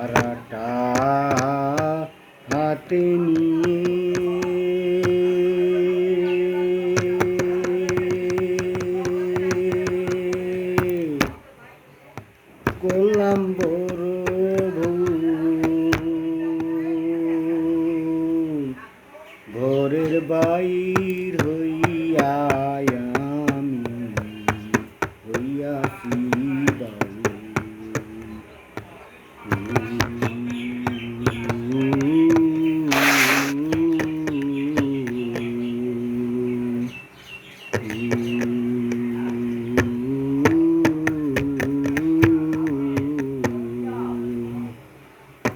তারাটা হাতে নিয়ে করলাম বড় ঘরের বাইর হইয়া আমি হইয়াছি বাউল।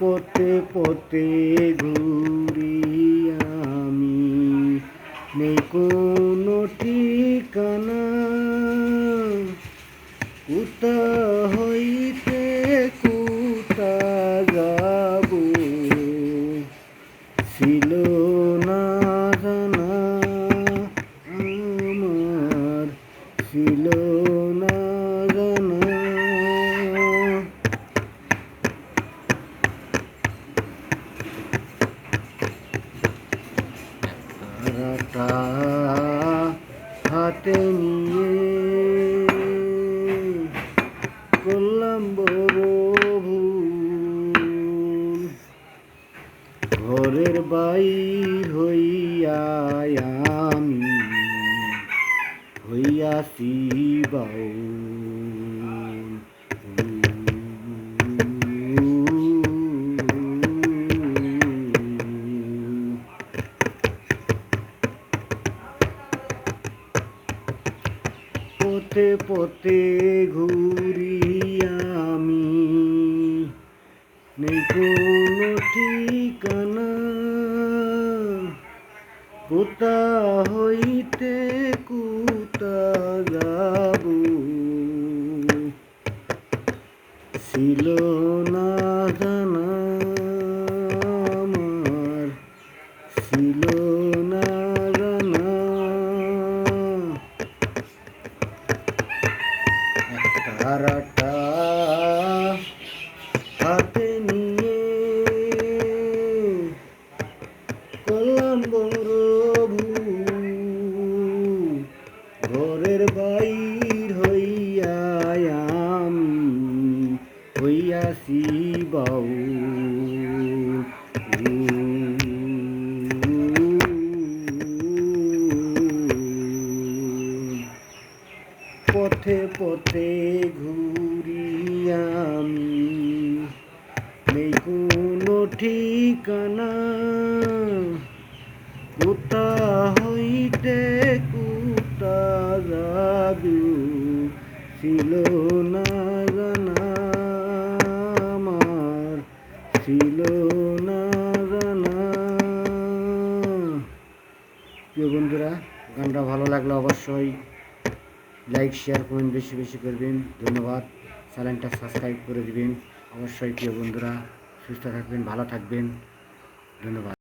পথে পথে ঘুরি আমি। নেই কোনো ঠিকানা। কুতা হইতে কুতা যাব। ছিল না জানা আমার, ছিল না জানা তারাটা হাতে নিয়ে করলাম ভুল। ঘরের বাইর হইয়া আমি হইয়াছি বাউল। পথে পথে ঘুরি আমি। নেই কোনো ঠিকানা। কোথা হইতে কুতা যাব। ছিল না জানা আমার, ছিল না জানা তারাটা হাতে নিয়ে করলাম পথে পথে ঘুরি আমি নেই কোনো ঠিকানা। কোথা হইতে কোথা যাবি ছিল না জানা আমার, ছিল না জানা। প্রিয় বন্ধুরা, গানটা ভালো লাগলে অবশ্যই লাইক শেয়ার করবেন বেশি বেশি করবেন। ধন্যবাদ। চ্যানেলটা সাবস্ক্রাইব করে দিবেন। অবশ্যই প্রিয় বন্ধুরা, সুস্থ থাকবেন, ভালো থাকবেন। ধন্যবাদ।